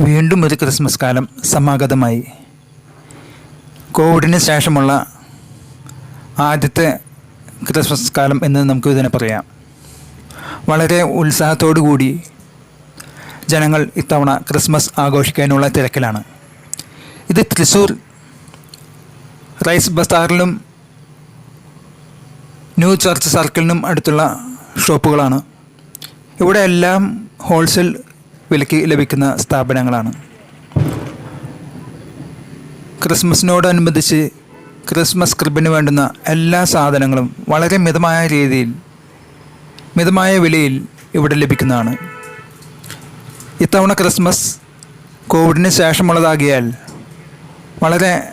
വീണ്ടും ഒരു ക്രിസ്മസ് കാലം സമാഗതമായി. കോവിഡിന് ശേഷമുള്ള ആദ്യത്തെ ക്രിസ്മസ് കാലം എന്ന് നമുക്ക് ഇതിനെ പറയാം. വളരെ കൂടി ജനങ്ങൾ ഇത്തവണ ക്രിസ്മസ് ആഘോഷിക്കാനുള്ള തിരക്കിലാണ്. ഇത് തൃശ്ശൂർ റൈസ് ബസാറിലും ന്യൂ ചർച്ച് സർക്കിളിനും അടുത്തുള്ള ഷോപ്പുകളാണ്. ഇവിടെ എല്ലാം ഹോൾസെയിൽ വിലയ്ക്ക് ലഭിക്കുന്ന സ്ഥാപനങ്ങളാണ്. ക്രിസ്മസിനോടനുബന്ധിച്ച് ക്രിസ്മസ് ക്രിബിന് വേണ്ടുന്ന എല്ലാ സാധനങ്ങളും വളരെ മിതമായ രീതിയിൽ മിതമായ വിലയിൽ ഇവിടെ ലഭിക്കുന്നതാണ്. ഇത്തവണ ക്രിസ്മസ് കോവിഡിന് ശേഷമുള്ളതാകിയാൽ വളരെ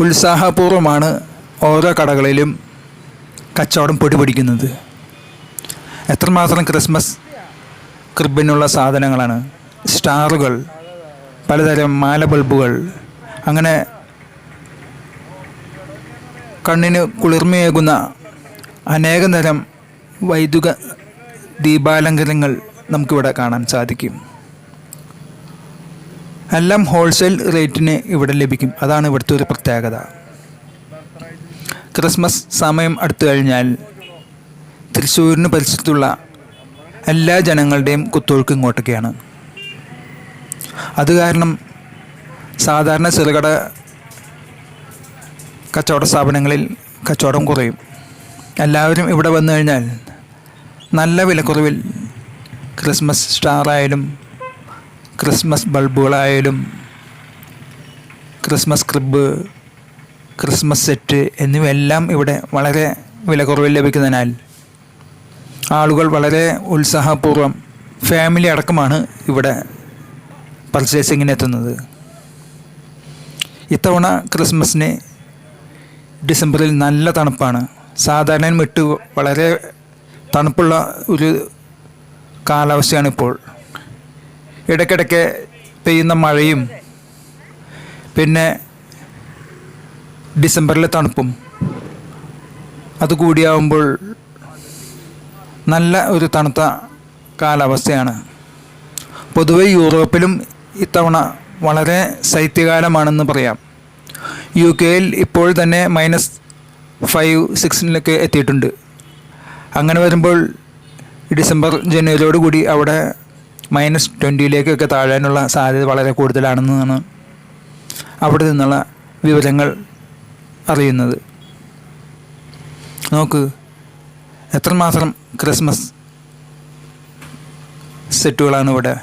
ഉത്സാഹപൂർവമാണ് ഓരോ കടകളിലും കച്ചവടം പൊടിപിടിക്കുന്നത്. എത്രമാത്രം ക്രിസ്മസ് ക്രിബിനുള്ള സാധനങ്ങളാണ്. സ്റ്റാറുകൾ പലതരം മാല ബൾബുകൾ അങ്ങനെ കണ്ണിന് കുളിർമയേകുന്ന അനേകം തരം വൈദ്യുത ദീപാലങ്കരങ്ങൾ നമുക്കിവിടെ കാണാൻ സാധിക്കും. എല്ലാം ഹോൾസെയിൽ റേറ്റിന് ഇവിടെ ലഭിക്കും. അതാണ് ഇവിടുത്തെ ഒരു പ്രത്യേകത. ക്രിസ്മസ് സമയം അടുത്തു കഴിഞ്ഞാൽ തൃശ്ശൂരിന് പരിസരത്തുള്ള എല്ലാ ജനങ്ങളുടെയും കുത്തൊഴുക്ക് ഇങ്ങോട്ടൊക്കെയാണ്. അത് കാരണം സാധാരണ ചെറുകിട കച്ചവട സ്ഥാപനങ്ങളിൽ കച്ചവടം കുറയും. എല്ലാവരും ഇവിടെ വന്നു കഴിഞ്ഞാൽ നല്ല വിലക്കുറവിൽ ക്രിസ്മസ് സ്റ്റാറായാലും ക്രിസ്മസ് ബൾബുകളായാലും ക്രിസ്മസ് ക്രിബ് ക്രിസ്മസ് സെറ്റ് എന്നിവയെല്ലാം ഇവിടെ വളരെ വിലക്കുറവിൽ ലഭിക്കുന്നതിനാൽ ആളുകൾ വളരെ ഉത്സാഹപൂർവം ഫാമിലി അടക്കമാണ് ഇവിടെ പർച്ചേസിങ്ങിന് എത്തുന്നത്. ഇത്തവണ ക്രിസ്മസിന് ഡിസംബറിൽ നല്ല തണുപ്പാണ്. സാധാരണ വിട്ട് വളരെ തണുപ്പുള്ള ഒരു കാലാവസ്ഥയാണ് ഇപ്പോൾ. ഇടയ്ക്കിടയ്ക്ക് പെയ്യുന്ന മഴയും പിന്നെ ഡിസംബറിലെ തണുപ്പും അതുകൂടിയാവുമ്പോൾ നല്ല ഒരു തണുത്ത കാലാവസ്ഥയാണ്. പൊതുവെ യൂറോപ്പിലും ഇത്തവണ വളരെ ശൈത്യകാലമാണെന്ന് പറയാം. യു കെയിൽ ഇപ്പോൾ തന്നെ മൈനസ് ഫൈവ് സിക്സിലൊക്കെ എത്തിയിട്ടുണ്ട്. അങ്ങനെ വരുമ്പോൾ ഡിസംബർ ജനുവരിയോടുകൂടി അവിടെ മൈനസ് ട്വന്റിയിലേക്കൊക്കെ താഴാനുള്ള സാധ്യത വളരെ കൂടുതലാണെന്നാണ് അവിടെ നിന്നുള്ള വിവരങ്ങൾ അറിയുന്നത്. നോക്ക് എത്രമാത്രം ക്രിസ്മസ് സെറ്റുകളാണ് ഇവിടെ